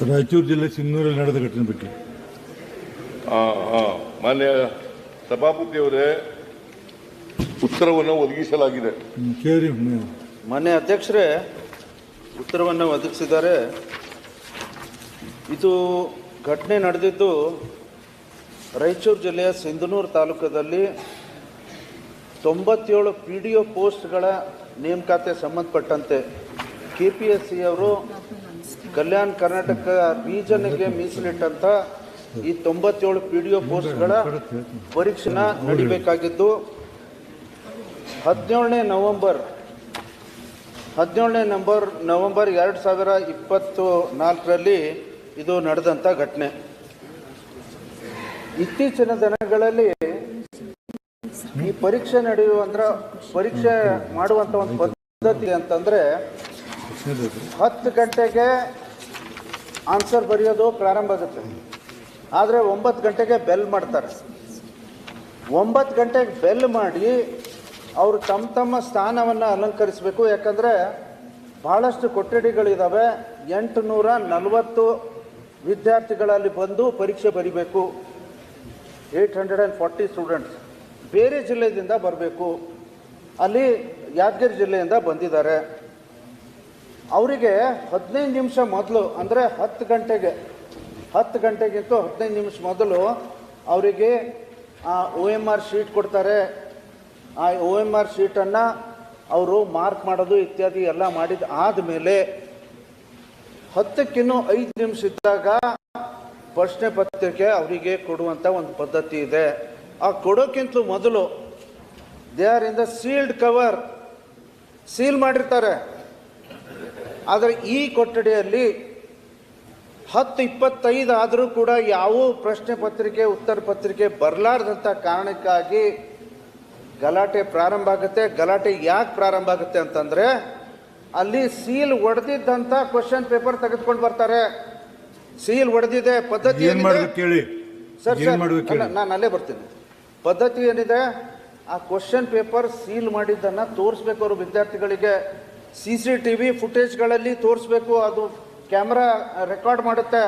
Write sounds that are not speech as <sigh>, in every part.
ರಾಯಚೂರು ಜಿಲ್ಲೆ ಸಿನ್ನೂರಲ್ಲಿ ನಡೆದ ಘಟನೆ ಬಗ್ಗೆ. ಆ, ಆ, ಮಾನ್ಯ ಸಭಾಪತಿಯವರೇ ಉತ್ತರವನ್ನು ಒದಗಿಸಲಾಗಿದೆ. ಸರಿ ಕೇಳಿ ಮಾನ್ಯ ಅಧ್ಯಕ್ಷರೇ ಉತ್ತರವನ್ನು ಒದಗಿಸಿದ್ದಾರೆ. ಇದು ಘಟನೆ ನಡೆದಿದ್ದು ರಾಯಚೂರು ಜಿಲ್ಲೆಯ ಸಿಂಧನೂರು ತಾಲೂಕದಲ್ಲಿ ತೊಂಬತ್ತೇಳು ಪಿ ಡಿ ಒ ಪೋಸ್ಟ್ಗಳ ನೇಮಕಾತಿ ಸಂಬಂಧಪಟ್ಟಂತೆ ಕೆ ಪಿ ಎಸ್ ಸಿ ಅವರು ಕಲ್ಯಾಣ ಕರ್ನಾಟಕ ರೀಜನ್ಗೆ ಮೀಸಲಿಟ್ಟಂಥ ಈ ತೊಂಬತ್ತೇಳು ಪಿ ಡಿ ಒ ಪೋಸ್ಟ್ಗಳ ಪರೀಕ್ಷೆನ ನಡಿಬೇಕಾಗಿದ್ದು, ಹದಿನೇಳನೇ ನವೆಂಬರ್, ಹದಿನೇಳನೇ ನಂಬರ್ ನವೆಂಬರ್ ಎರಡು ಸಾವಿರ ಇಪ್ಪತ್ತು ನಾಲ್ಕರಲ್ಲಿ ಇದು ನಡೆದಂಥ ಘಟನೆ. ಇತ್ತೀಚಿನ ದಿನಗಳಲ್ಲಿ ಈ ಪರೀಕ್ಷೆ ನಡೆಯುವಂದ್ರ, ಪರೀಕ್ಷೆ ಮಾಡುವಂಥ ಒಂದು ಪದ್ಧತಿ ಅಂತಂದರೆ ಹತ್ತು ಗಂಟೆಗೆ ಆನ್ಸರ್ ಬರೆಯೋದು ಪ್ರಾರಂಭ ಆಗುತ್ತೆ. ಆದರೆ ಒಂಬತ್ತು ಗಂಟೆಗೆ ಬೆಲ್ ಮಾಡ್ತಾರೆ. ಒಂಬತ್ತು ಗಂಟೆಗೆ ಬೆಲ್ ಮಾಡಿ ಅವರು ತಮ್ಮ ತಮ್ಮ ಸ್ಥಾನವನ್ನು ಅಲಂಕರಿಸಬೇಕು. ಯಾಕಂದರೆ ಭಾಳಷ್ಟು ಕೊಠಡಿಗಳಿದ್ದಾವೆ ಎಂಟು ನೂರ ನಲವತ್ತು ವಿದ್ಯಾರ್ಥಿಗಳಲ್ಲಿ ಬಂದು ಪರೀಕ್ಷೆ ಬರಿಬೇಕು. Eight hundred and forty students ಬೇರೆ ಜಿಲ್ಲೆಯಿಂದ ಬರಬೇಕು. ಅಲ್ಲಿ ಯಾದಗಿರಿ ಜಿಲ್ಲೆಯಿಂದ ಬಂದಿದ್ದಾರೆ. ಅವರಿಗೆ ಹದಿನೈದು ನಿಮಿಷ ಮೊದಲು, ಅಂದರೆ ಹತ್ತು ಗಂಟೆಗೆ, ಹತ್ತು ಗಂಟೆಗಿಂತ ಹದಿನೈದು ನಿಮಿಷ ಮೊದಲು ಅವರಿಗೆ ಒ ಎಂ ಆರ್ ಶೀಟ್ ಕೊಡ್ತಾರೆ. ಆ ಒ ಎಂ ಆರ್ ಶೀಟನ್ನು ಅವರು ಮಾರ್ಕ್ ಮಾಡೋದು ಇತ್ಯಾದಿ ಎಲ್ಲ ಮಾಡಿದ ಆದಮೇಲೆ ಹತ್ತಕ್ಕಿನ್ನೂ ಐದು ನಿಮಿಷ ಇದ್ದಾಗ ಪ್ರಶ್ನೆ ಪತ್ರಿಕೆ ಅವರಿಗೆ ಕೊಡುವಂಥ ಒಂದು ಪದ್ಧತಿ ಇದೆ. ಆ ಕೊಡೋಕ್ಕಿಂತಲೂ ಮೊದಲು, they are in the sealed cover, seal ಮಾಡಿರ್ತಾರೆ. ಆದರೆ ಈ ಕೊಠಡಿಯಲ್ಲಿ ಹತ್ತು ಇಪ್ಪತ್ತೈದು ಆದರೂ ಕೂಡ ಯಾವ ಪ್ರಶ್ನೆ ಪತ್ರಿಕೆ ಉತ್ತರ ಪತ್ರಿಕೆ ಬರಲಾರ್ದಂಥ ಕಾರಣಕ್ಕಾಗಿ ಗಲಾಟೆ ಪ್ರಾರಂಭ ಆಗುತ್ತೆ. ಗಲಾಟೆ ಯಾಕೆ ಪ್ರಾರಂಭ ಆಗುತ್ತೆ ಅಂತಂದರೆ ಅಲ್ಲಿ ಸೀಲ್ ಒಡೆದಿದ್ದಂಥ ಕ್ವಶನ್ ಪೇಪರ್ ತೆಗೆದುಕೊಂಡು ಬರ್ತಾರೆ. ಸೀಲ್ ಒಡೆದಿದೆ ಪದ್ಧತಿ ಕೇಳಿ. ಸರ್ ನಾನು ಅಲ್ಲೇ ಬರ್ತೀನಿ. ಪದ್ಧತಿ ಏನಿದೆ? ಆ ಕ್ವಶನ್ ಪೇಪರ್ ಸೀಲ್ ಮಾಡಿದ್ದನ್ನು ತೋರಿಸ್ಬೇಕು ಅವರು ವಿದ್ಯಾರ್ಥಿಗಳಿಗೆ. ಸಿ ಸಿ ಟಿ ವಿ ಫುಟೇಜ್ಗಳಲ್ಲಿ ತೋರಿಸ್ಬೇಕು ಅದು ಕ್ಯಾಮ್ರಾ ರೆಕಾರ್ಡ್ ಮಾಡುತ್ತೆ.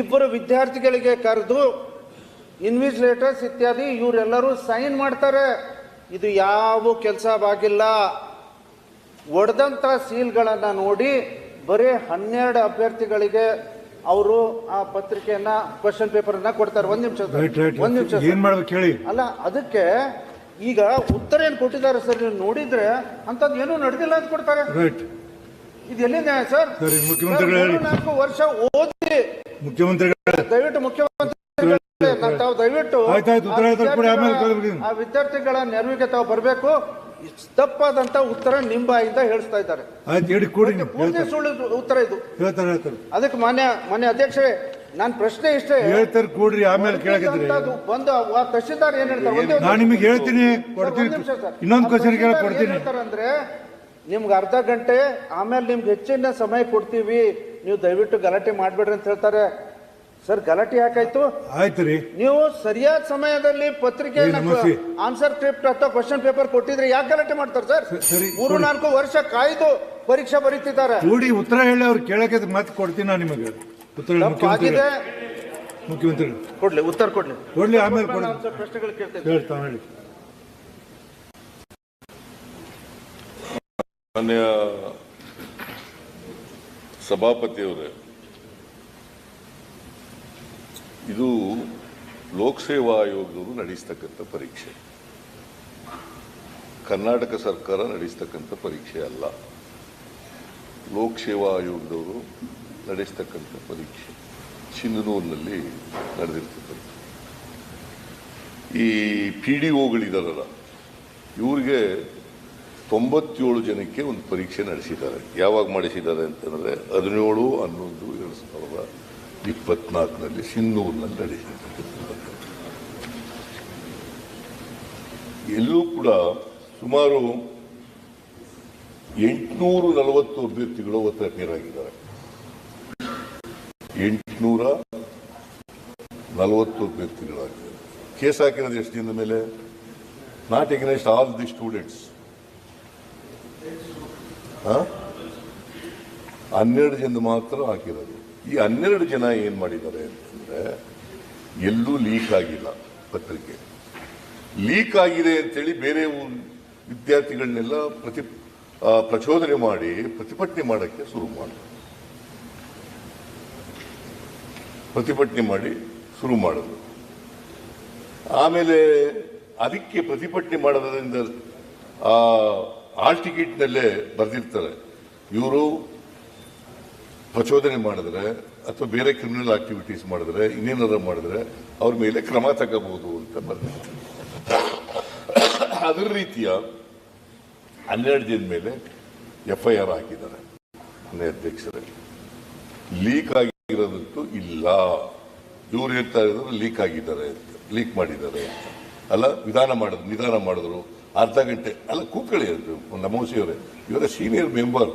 ಇಬ್ಬರು ವಿದ್ಯಾರ್ಥಿಗಳಿಗೆ ಕರೆದು ಇನ್ವಿಜಿಲೇಟರ್ಸ್ ಇತ್ಯಾದಿ ಇವರೆಲ್ಲರೂ ಸೈನ್ ಮಾಡ್ತಾರೆ. ಇದು ಯಾವ ಕೆಲಸ ಆಗಿಲ್ಲ ಒಡೆದಂಥ ಸೀಲ್ಗಳನ್ನು ನೋಡಿ ಬರೀ ಹನ್ನೆರಡು ಅಭ್ಯರ್ಥಿಗಳಿಗೆ ಅವರು ಆ ಪತ್ರಿಕೆಯನ್ನ ಕ್ವಶನ್ ಪೇಪರನ್ನ ಕೊಡ್ತಾರೆ. ಒಂದು ನಿಮಿಷ ಒಂದು ನಿಮಿಷ ಅಲ್ಲ ಅದಕ್ಕೆ ಈಗ ಉತ್ತರ ಏನು ಕೊಟ್ಟಿದ್ದಾರೆ ಸರ್ ನೀವು ನೋಡಿದ್ರೆ ಅಂತದ್ದು ಏನೂ ನಡೆದಿಲ್ಲ ಅಂತ ಕೊಡ್ತಾರೆ. ರೈಟ್ ಇದು ಎಲ್ಲಿದೆ ಸರ್? ಸರಿ, ಮುಖ್ಯಮಂತ್ರಿಗಳು ಹೇಳಿ. ನಾಲ್ಕು ವರ್ಷ ಓದಿ. ಮುಖ್ಯಮಂತ್ರಿಗಳ. ದಯವಿಟ್ಟು ಮುಖ್ಯಮಂತ್ರಿ ತಾವು ದಯವಿಟ್ಟು ಆಯ್ತಾಯ್ತು, ಉತ್ತರ ಆ ಹೇಳ್ತಾರೆ ಕೊಡಿ, ಆಮೇಲೆ ವಿದ್ಯಾರ್ಥಿಗಳ- ಆ ವಿದ್ಯಾರ್ಥಿಗಳ ನೆರವಿಗೆ ತಾವು ಬರಬೇಕು. ತಪ್ಪಾದಂತ ಉತ್ತರ ನಿಂಬಾಯಿಂದ ಬಾಯಿಂದ ಹೇಳಿಸ್ತಾ ಇದ್ದಾರೆ. ಆಯ್ತು ಹೇಳಿ ಕೊಡಿ ನೀವು ಪೂರ್ತಿ ಹೇಳ್ತಾರೆ. ಸುಳ್ಳು ಉತ್ತರ ಇದು. ಹೇಳ್ತಾರೆ ಹೇಳ್ತಾರೆ. ಅದಕ್ಕೆ ಮಾನ್ಯ ಮಾನ್ಯ ಅಧ್ಯಕ್ಷರೇ ನನ್ನ ಪ್ರಶ್ನೆ ಇಷ್ಟೇ. ಹೇಳ್ತಾರೆ ಕೂಡ್ರಿ ಆಮೇಲೆ ಕೇಳಕಿದ್ರಿ ಬಂದು ಆ ತಹಶೀಲ್ದಾರ್ ಏನ್ ಹೇಳ್ತಾರೆ? ಒಂದು ನಾನು ನಿಮಗೆ ಹೇಳ್ತೀನಿ ಕೊಡ್ತೀನಿ. ಇನ್ನೊಂದು ಕ್ವಶನ್ ಏನ್ ಕೊಡ್ತೀನಿ. ಅಂದ್ರೆ ನಿಮ್ಗೆ ಅರ್ಧ ಗಂಟೆ ಆಮೇಲೆ ನಿಮ್ಗೆ ಹೆಚ್ಚಿನ ಸಮಯ ಕೊಡ್ತೀವಿ. ನೀವು ದಯವಿಟ್ಟು ಗಲಾಟೆ ಮಾಡ್ಬೇಡ್ರಿ ಅಂತ ಹೇಳ್ತಾರೆ. ಸರ್ ಗಲಾಟೆ ಯಾಕಾಯ್ತು? ಆಯ್ತು ರೀ. ನೀವು ಸರಿಯಾದ ಸಮಯದಲ್ಲಿ ಪತ್ರಿಕೆ ಆನ್ಸರ್ ಸ್ಕ್ರಿಪ್ಟ್ ಅಥವಾ ಕ್ವಶನ್ ಪೇಪರ್ ಕೊಟ್ಟಿದ್ರೆ ಯಾಕೆ ಗಲಾಟೆ ಮಾಡ್ತಾರೆ ಸರ್? ಮೂರು. ನಾಲ್ಕು ವರ್ಷ ಕಾಯ್ದು ಪರೀಕ್ಷೆ ಬರೀತಿದ್ದಾರೆ. ಕೂಡಿ ಉತ್ತರ ಹೇಳಿ ಅವ್ರು ಕೇಳಕ್ಕೆ ಮತ್ತೆ ಕೊಡ್ತೀನಿ ನಾನು ನಿಮಗೆ. ಮುಖ್ಯಮಂತ್ರಿ ಕೊಡ್ಲಿ ಉತ್ತರ ಕೊಡ್ಲಿ. ಕೊಡ್ಲಿ ಆಮೇಲೆ ಪ್ರಶ್ನೆಗಳು ಕೇಳ್ತೇನೆ ಹೇಳ್ತಾ ಹೇಳಿ. ಮಾನ್ಯ ಸಭಾಪತಿಯವರೇ ಇದು ಲೋಕಸೇವಾ ಆಯೋಗದವರು ನಡೆಸ್ತಕ್ಕಂಥ ಪರೀಕ್ಷೆ. ಕರ್ನಾಟಕ ಸರ್ಕಾರ ನಡೆಸ್ತಕ್ಕಂಥ ಪರೀಕ್ಷೆ ಅಲ್ಲ. ಲೋಕಸೇವಾ ಆಯೋಗದವರು ನಡೆಸ್ತಕ್ಕಂಥ ಪರೀಕ್ಷೆ ಚಿನ್ನನೂರಿನಲ್ಲಿ ನಡೆದಿರ್ತಕ್ಕಂಥ ಈ ಪಿ ಡಿ ಒಗಳಿದಾರಲ್ಲ, ಇವ್ರಿಗೆ ತೊಂಬತ್ತೇಳು ಜನಕ್ಕೆ ಒಂದು ಪರೀಕ್ಷೆ ನಡೆಸಿದ್ದಾರೆ. ಯಾವಾಗ ಮಾಡಿಸಿದ್ದಾರೆ ಅಂತಂದರೆ ಹದಿನೇಳು, ಹನ್ನೊಂದು, ಎರಡು ಸಾವಿರದ ಇಪ್ಪತ್ನಾಲ್ಕಿನಲ್ಲಿ ಸಿನ್ನೂರಿನಲ್ಲಿ ನಡೆಸಿದ್ದಾರೆ. ಎಲ್ಲೂ ಕೂಡ ಸುಮಾರು ಎಂಟುನೂರು ನಲವತ್ತು ಅಭ್ಯರ್ಥಿಗಳು ಅವತರಣರಾಗಿದ್ದಾರೆ ಎಂಟುನೂರ ನಲವತ್ತು ಅಭ್ಯರ್ಥಿಗಳಾಗಿದ್ದಾರೆ ಕೇಸ್ ಹಾಕಿರೋದು ಎಷ್ಟು ದಿನದ ಮೇಲೆ? Not against all the students ಹನ್ನೆರಡು ಜನ ಮಾತ್ರ ಹಾಕಿರೋದು. ಈ ಹನ್ನೆರಡು ಜನ ಏನ್ ಮಾಡಿದ್ದಾರೆ ಅಂತಂದ್ರೆ, ಎಲ್ಲೂ ಲೀಕ್ ಆಗಿಲ್ಲ ಪತ್ರಿಕೆ. ಲೀಕ್ ಆಗಿದೆ ಅಂತೇಳಿ ಬೇರೆ ವಿದ್ಯಾರ್ಥಿಗಳನ್ನೆಲ್ಲ ಪ್ರತಿ ಪ್ರಚೋದನೆ ಮಾಡಿ ಪ್ರತಿಭಟನೆ ಮಾಡೋಕ್ಕೆ ಶುರು ಮಾಡಿದ್ರು ಪ್ರತಿಭಟನೆ ಮಾಡಿ ಶುರು ಮಾಡಿದ್ರು ಆಮೇಲೆ ಅದಕ್ಕೆ ಪ್ರತಿಭಟನೆ ಮಾಡೋದ್ರಿಂದ ಆಲ್ ಟಿಕೆಟ್ನಲ್ಲೇ ಬರೆದಿರ್ತಾರೆ. ಇವರು ಪ್ರಚೋದನೆ ಮಾಡಿದ್ರೆ ಅಥವಾ ಬೇರೆ ಕ್ರಿಮಿನಲ್ ಆಕ್ಟಿವಿಟೀಸ್ ಮಾಡಿದ್ರೆ, ಇನ್ನೇನಾದ್ರು ಮಾಡಿದ್ರೆ ಅವ್ರ ಮೇಲೆ ಕ್ರಮ ತಗೋಬಹುದು ಅಂತ ಬರ್ತಾರೆ ಅದ್ರ ರೀತಿಯ ಹನ್ನೆರಡು ಜನ ಮೇಲೆ ಎಫ್ ಐ ಆರ್ ಹಾಕಿದ್ದಾರೆ ಮನೆ ಲೀಕ್ ಲೀಕ್ ಆಗಿರೋದಂತೂ ಇಲ್ಲ. ಇವ್ರು ಹೇಳ್ತಾ ಇದ್ರು ಲೀಕ್ ಆಗಿದ್ದಾರೆ ಅಂತ ಲೀಕ್ ಮಾಡಿದ್ದಾರೆ ಅಂತ. ಅಲ್ಲ ವಿಧಾನ ಮಾಡಿದ್ರು ನಿಧಾನ ಮಾಡಿದ್ರು ಅರ್ಧ ಗಂಟೆ ಅಲ್ಲ ಕೂತ್ಕೊಳ್ಳಿ ಅದು ನಮೋಸಿಯವರೇ. ಇವರ ಸೀನಿಯರ್ ಮೆಂಬರ್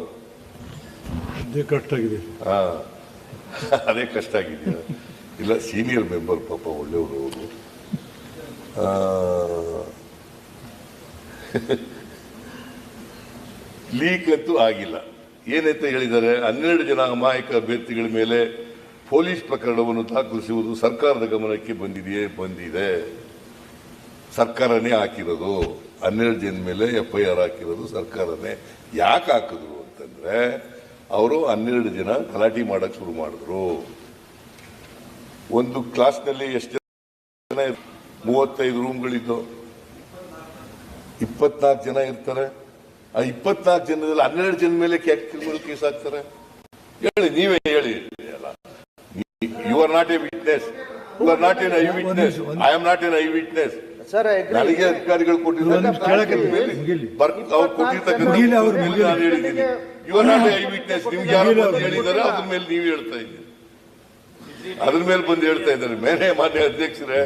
ಕಷ್ಟ ಆಗಿದೆ. ಹಾ ಅದೇ ಕಷ್ಟ ಆಗಿದೆಯಾ ಇಲ್ಲ ಸೀನಿಯರ್ ಮೆಂಬರ್ ಪಾಪ ಒಳ್ಳೆಯವರು ಅವರು. ಲೀಕ್ <laughs> ಅಂತೂ ಆಗಿಲ್ಲ. ಏನಂತ ಹೇಳಿದ್ದಾರೆ ಹನ್ನೆರಡು ಜನ ಅಮಾಯಕ ಅಭ್ಯರ್ಥಿಗಳ ಮೇಲೆ ಪೊಲೀಸ್ ಪ್ರಕರಣವನ್ನು ದಾಖಲಿಸುವುದು ಸರ್ಕಾರದ ಗಮನಕ್ಕೆ ಬಂದಿದೆಯೇ? ಬಂದಿದೆ. ಸರ್ಕಾರನೇ ಹಾಕಿರೋದು. ಹನ್ನೆರಡು ಜನ ಮೇಲೆ ಎಫ್ ಐ ಆರ್ ಹಾಕಿರೋದು ಸರ್ಕಾರನೇ. ಯಾಕೆ ಹಾಕಿದ್ರು ಅಂತಂದ್ರೆ ಅವರು ಹನ್ನೆರಡು ಜನ ಗಲಾಟೆ ಮಾಡಕ್ ಶುರು ಮಾಡಿದ್ರು. ಒಂದು ಕ್ಲಾಸ್ನಲ್ಲಿ ಎಷ್ಟು ಜನ ಮೂವತ್ತೈದು ರೂಮ್ಗಳಿದ್ದು. ಇಪ್ಪತ್ನಾಲ್ಕು ಜನ ಇರ್ತಾರೆ. ಇಪ್ಪತ್ನಾಲ್ಕು ಜನದಲ್ಲಿ ಹನ್ನೆರಡು ಜನ ಮೇಲೆ ಕ್ರಿಮಿನಲ್ ಕೇಸ್ ಹಾಕ್ತಾರೆ. ಹೇಳಿ ನೀವೇ ಹೇಳಿ. You are not a witness you are not an eye witness I am not an eye witness sir ನನಗೆ ಅಧಿಕಾರಿಗಳು ಕೊಟ್ಟಿದ್ದಾರೆ. You are not eye witness ನಿಮ್ಗೆ ಯಾರು ಬಂದು ಹೇಳಿದ್ದಾರೆ ಅದ್ರ ಮೇಲೆ ನೀವು ಹೇಳ್ತಾ ಇದ್ದೀರಿ. ಅದ್ರ ಮೇಲೆ ಬಂದು ಹೇಳ್ತಾ ಇದ್ದಾರೆ. ಮೇಲೆ ಮಾನ್ಯ ಅಧ್ಯಕ್ಷರೇ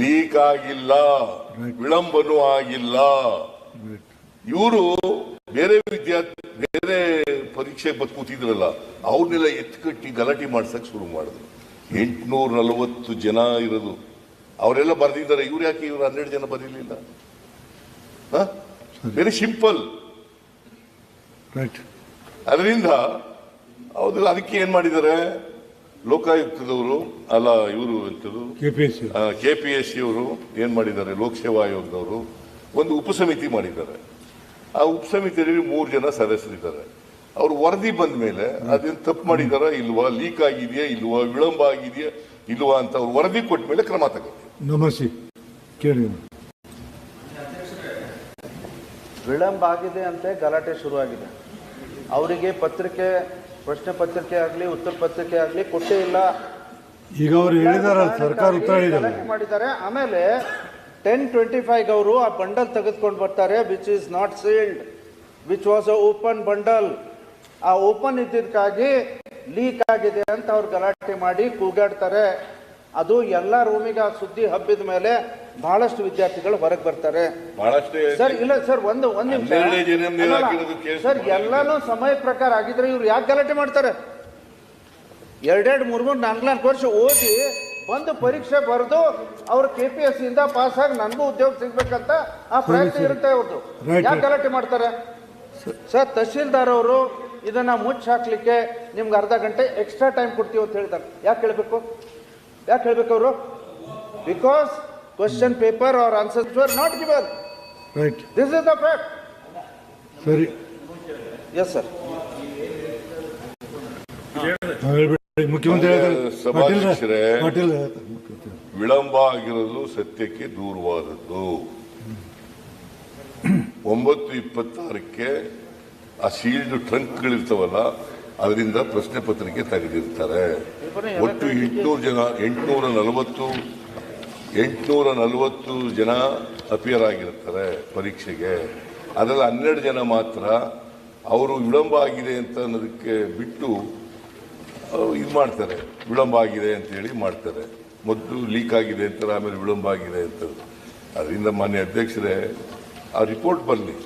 ಲೀಕ್ ಆಗಿಲ್ಲ ವಿಳಂಬನೂ ಆಗಿಲ್ಲ. ಇವರು ಬೇರೆ ವಿದ್ಯಾರ್ಥಿ ಬೇರೆ ಪರೀಕ್ಷೆ ಬಂದು ಕೂತಿದ್ರಲ್ಲ ಅವ್ರನ್ನೆಲ್ಲ ಎತ್ಕಟ್ಟಿ ಗಲಾಟೆ ಮಾಡ್ಸಕ್ ಶುರು ಮಾಡಿದ್ರು. ಎಂಟುನೂರ ನಲವತ್ತು ಜನ ಇರೋದು. ಅವರೆಲ್ಲ ಬರೆದಿದ್ದಾರೆ. ಇವ್ರು ಯಾಕೆ ಇವ್ರು ಹನ್ನೆರಡು ಜನ ಬರೀಲಿಲ್ಲ ವೆರಿ ಸಿಂಪಲ್ ರೈಟ್ ಅದರಿಂದ ಹೌದು ಅದಕ್ಕೆ ಏನ್ ಮಾಡಿದ್ದಾರೆ? ಲೋಕಾಯುಕ್ತದವರು ಅಲ್ಲ ಇವರು ಎಂತದ್ದು ಕೆ ಪಿ ಎಸ್ ಸಿ ಅವರು. ಏನ್ ಮಾಡಿದ್ದಾರೆ? ಲೋಕಸೇವಾ ಆಯೋಗದವರು. ಒಂದು ಉಪಸಮಿತಿ ಮಾಡಿದ್ದಾರೆ. ಆ ಉಪಸಮಿತಿಯಲ್ಲಿ ಮೂರು ಜನ ಸದಸ್ಯರಿದ್ದಾರೆ. ಅವ್ರು ವರದಿ ಬಂದ ಮೇಲೆ ಅದೇನು ತಪ್ಪು ಮಾಡಿದಾರ ಇಲ್ವಾ ಲೀಕ್ ಆಗಿದೆಯಾ ಇಲ್ವಾ ವಿಳಂಬ ಆಗಿದೆಯಾ ಇಲ್ವಾ ಅಂತ ಅವ್ರು ವರದಿ ಕೊಟ್ಟ ಮೇಲೆ ಕ್ರಮ ತಗೋತೀವಿ. ನಮಸ್ತೆ. ಕೇಳಿ ವಿಳಂಬ ಆಗಿದೆ ಅಂತ ಗಲಾಟೆ ಶುರುವಾಗಿದೆ. ಅವರಿಗೆ ಪತ್ರಿಕೆ ಪ್ರಶ್ನೆ ಪತ್ರಿಕೆ ಆಗಲಿ ಉತ್ತರ ಪತ್ರಿಕೆ ಆಗಲಿ ಕೊಟ್ಟೇ ಇಲ್ಲ. ಈಗ ಅವ್ರು ಹೇಳಿದಾರೆ ಸರ್ಕಾರ ಉತ್ತರ ಮಾಡಿದ್ದಾರೆ. ಆಮೇಲೆ ಟೆನ್ ಟ್ವೆಂಟಿ ಫೈವ್ ಅವರು ಆ ಬಂಡಲ್ ತೆಗೆದುಕೊಂಡು ಬರ್ತಾರೆ which is not sealed which was a open bundle. ಆ ಓಪನ್ ಇದ್ದಿದ್ದಕ್ಕಾಗಿ ಲೀಕ್ ಆಗಿದೆ ಅಂತ ಅವ್ರು ಗಲಾಟೆ ಮಾಡಿ ಕೂಗಾಡ್ತಾರೆ. ಅದು ಎಲ್ಲ ರೂಮಿಗೆ ಆ ಸುದ್ದಿ ಹಬ್ಬಿದ ಮೇಲೆ ಬಹಳಷ್ಟು ವಿದ್ಯಾರ್ಥಿಗಳು ಹೊರಗೆ ಬರ್ತಾರೆ. ಸರ್ ಇಲ್ಲ ಸರ್ ಒಂದು ಒಂದು ನಿಮಿಷ. ಸರ್ ಎಲ್ಲನೂ ಎಲ್ಲಾನು ಸಮಯ ಪ್ರಕಾರ ಆಗಿದ್ರೆ ಇವ್ರು ಯಾಕೆ ಗಲಾಟೆ ಮಾಡ್ತಾರೆ? ಎರಡೆರಡು ಮೂರು ಮೂರು ನಾಲ್ಕು ನಾಲ್ಕು ವರ್ಷ ಓದಿ ಒಂದು ಪರೀಕ್ಷೆ ಬರೆದು ಅವ್ರು ಕೆ ಪಿ ಎಸ್ ಇಂದ ಪಾಸ್ ಆಗಿ ನನಗೂ ಉದ್ಯೋಗ ಸಿಗ್ಬೇಕಂತ ಆ ಪ್ರಯತ್ನ ಇರುತ್ತೆ ಅವ್ರದ್ದು ಯಾಕೆ. ಗಲಾಟೆ ಮಾಡ್ತಾರೆ? ಸರ್. ತಹಶೀಲ್ದಾರ್ ಅವರು ಇದನ್ನ ಮುಚ್ಚಿ ಹಾಕ್ಲಿಕ್ಕೆ ನಿಮ್ಗೆ ಅರ್ಧ ಗಂಟೆ ಎಕ್ಸ್ಟ್ರಾ ಟೈಮ್ ಕೊಡ್ತೀವಿ ಅಂತ ಹೇಳ್ತಾರೆ ಯಾಕೆ ಹೇಳ್ಬೇಕು? ಯಾಕೆ ಹೇಳ್ಬೇಕು ಅವರು? ಬಿಕಾಸ್ ಕ್ವಶನ್ ಪೇಪರ್ ಅವ್ರ answers were not given right this is the fact ಸರಿ. ಎಸ್ ಸರ್ ಸಭಾಧ್ಯಕ್ಷರೇ. ವಿಳಂಬ ಆಗಿರೋದು ಸತ್ಯಕ್ಕೆ ದೂರವಾದದ್ದು ಒಂಬತ್ತು ಇಪ್ಪತ್ತಾರಕ್ಕೆ ಆ ಶೀಲ್ಡ್ ಟ್ರಂಕ್ಗಳಿರ್ತಾವಲ್ಲ ಅದರಿಂದ ಪ್ರಶ್ನೆ ಪತ್ರಿಕೆ ತೆಗೆದಿರ್ತಾರೆ ಒಟ್ಟು ಎಂಟುನೂರು ಜನ ಎಂಟುನೂರ ನಲವತ್ತು ಎಂಟುನೂರ ನಲವತ್ತು ಜನ ಅಪಿಯರ್ ಆಗಿರ್ತಾರೆ ಪರೀಕ್ಷೆಗೆ ಅದರಲ್ಲಿ ಹನ್ನೆರಡು ಜನ ಮಾತ್ರ ಅವರು ವಿಳಂಬ ಆಗಿದೆ ಅಂತ ಅನ್ನೋದಕ್ಕೆ ಬಿಟ್ಟು ಇದು ಮಾಡ್ತಾರೆ. ವಿಳಂಬ ಆಗಿದೆ ಅಂತ ಹೇಳಿ ಮಾಡ್ತಾರೆ. ಮೊದಲು ಲೀಕ್ ಆಗಿದೆ ಅಂತಾರೆ ಆಮೇಲೆ ವಿಳಂಬ ಆಗಿದೆ ಅಂತ ಅದರಿಂದ ಮಾನ್ಯ ಅಧ್ಯಕ್ಷರೇ ಆ ರಿಪೋರ್ಟ್ ಬರಲಿ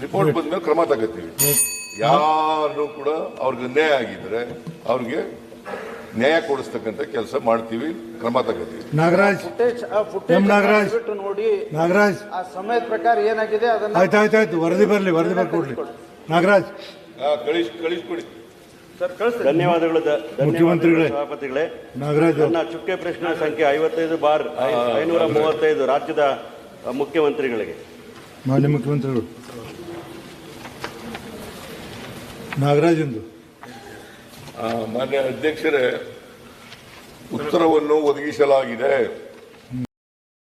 ರಿಪೋರ್ಟ್ ಬಂದ್ಮೇಲೆ ಕ್ರಮ ತಗೋತೀವಿ. ಯಾರು ಕೂಡ ಅವ್ರಿಗೆ ನ್ಯಾಯ ಆಗಿದ್ರೆ ಅವ್ರಿಗೆ ನ್ಯಾಯ ಕೊಡಿಸ್ತಕ್ಕಂಥ ಕೆಲಸ ಮಾಡ್ತೀವಿ ಕ್ರಮ ತಗೋತೀವಿ. ನಾಗರಾಜ್ ಫುಟೇಜ್ ಆ ಎಂ ಫುಟೇಜ್ ನಾಗರಾಜ್. ನೋಡಿ. ನಾಗರಾಜ್. ಆ ಸಮಯದ ಪ್ರಕಾರ ಏನಾಗಿದೆ ಅದನ್ನ ಆಯ್ತು ಆಯ್ತು ಆಯ್ತು ವರದಿ ಬರಲಿ ವರದಿ ಬರ್ಕೊಡ್ಲಿ ನಾಗರಾಜ್. ಆ, ಕಳಿಸ್ ಕಳಿಸ್ಕೊಡಿ. ಧನ್ಯವಾದಗಳು ಮುಖ್ಯಮಂತ್ರಿಗಳೇ. ಸಭಾಪತಿಗಳೇ. ನಾಗರಾಜ್ ನನ್ನ ಚುಕ್ಕೆ ಪ್ರಶ್ನೆ ಸಂಖ್ಯೆ ಐವತ್ತೈದು ಬಾರ್ ಐನೂರ ಮೂವತ್ತೈದು ರಾಜ್ಯದ ಮುಖ್ಯಮಂತ್ರಿಗಳಿಗೆ. ಮಾನ್ಯ ಮುಖ್ಯಮಂತ್ರಿಗಳು ನಾಗರಾಜಂದು. ಆ, ಮಾನ್ಯ ಅಧ್ಯಕ್ಷರೇ ಉತ್ತರವನ್ನು ಒದಗಿಸಲಾಗಿದೆ.